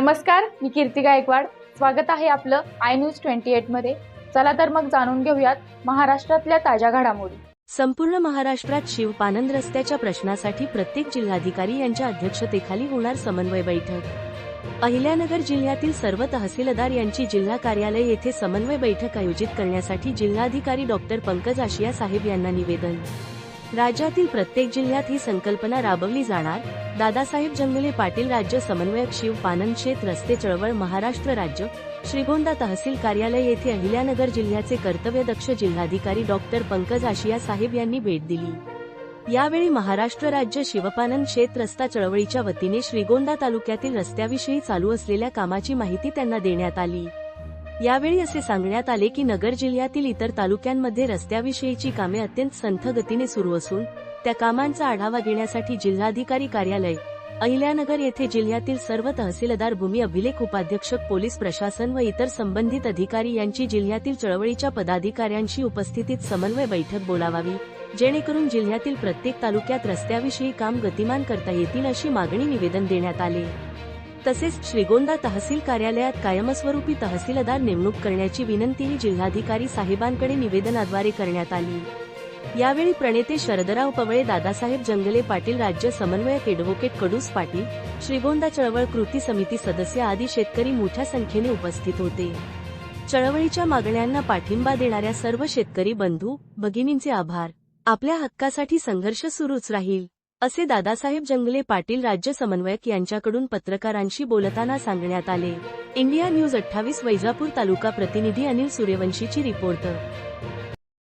नमस्कार मी कीर्ती गायकवाड. स्वागत आहे आपलं आय न्यूज ट्वेंटी एटमध्ये. चला तर मग जाणून घेऊयात महाराष्ट्रातल्या ताज्या घडामोडी. संपूर्ण महाराष्ट्रात शिवपानंद रस्त्याच्या प्रश्नासाठी प्रत्येक जिल्हाधिकारी यांच्या अध्यक्षतेखाली होणार समन्वय बैठक. अहिल्यानगर जिल्ह्यातील सर्व तहसीलदार यांची जिल्हा कार्यालय येथे समन्वय बैठक आयोजित करण्यासाठी जिल्हाधिकारी डॉक्टर पंकज आशिया साहेब यांना निवेदन. राज्यातील प्रत्येक जिल्ह्यात ही संकल्पना राबवली जाणार. दादासाहेब जंगले पाटील राज्य समन्वयक शिव पानंद शेत रस्ते चळवळ महाराष्ट्र राज्य. श्रीगोंदा तहसील कार्यालय येथे अहिल्यानगर जिल्ह्याचे कर्तव्यदक्ष जिल्हाधिकारी डॉक्टर पंकज आशिया साहेब यांनी भेट दिली. यावेळी महाराष्ट्र राज्य शिवपानन शेत रस्ता चळवळीच्या वतीने श्रीगोंदा तालुक्यातील रस्त्याविषयी चालू असलेल्या कामाची माहिती त्यांना देण्यात आली. यावेळी असे सांगण्यात आले की नगर जिल्ह्यातील इतर तालुक्यांमध्ये रस्त्याविषयीची कामे अत्यंत संथ गतीने सुरू असून त्या कामांचा आढावा घेण्यासाठी जिल्हाधिकारी कार्यालय अहिल्यानगर येथे जिल्ह्यातील सर्व तहसीलदार भूमी अभिलेख उपाध्यक्षक पोलीस प्रशासन व इतर संबंधित अधिकारी यांची जिल्ह्यातील चळवळीच्या पदाधिकाऱ्यांशी उपस्थितीत समन्वय बैठक बोलावावी जेणेकरून जिल्ह्यातील प्रत्येक तालुक्यात रस्त्याविषयी काम गतिमान करता येतील अशी मागणी निवेदन देण्यात आले. तसेच श्रीगोंदा तहसील कार्यालयात कायमस्वरूपी तहसीलदार नेमणूक करण्याची विनंतीही जिल्हाधिकारी साहेबांकडे निवेदनाद्वारे करण्यात आली. यावेळी प्रणेते शरदराव पवळे दादासाहेब जंगले पाटील राज्य समन्वयक एडव्होकेट कडूस पाटील श्रीगोंदा चळवळ कृती समिती सदस्य आदी शेतकरी मोठ्या संख्येने उपस्थित होते. चळवळीच्या मागण्यांना पाठिंबा देणाऱ्या सर्व शेतकरी बंधू भगिनींचे आभार. आपल्या हक्कासाठी संघर्ष सुरूच राहील. असे दादासाहेब जंगले पाटील राज्य समन्वयक यांच्याकडून पत्रकारांशी बोलताना सांगण्यात आले. इंडिया न्यूज अठ्ठावीस वैजापूर तालुका प्रतिनिधी अनिल सूर्यवंशीची रिपोर्ट.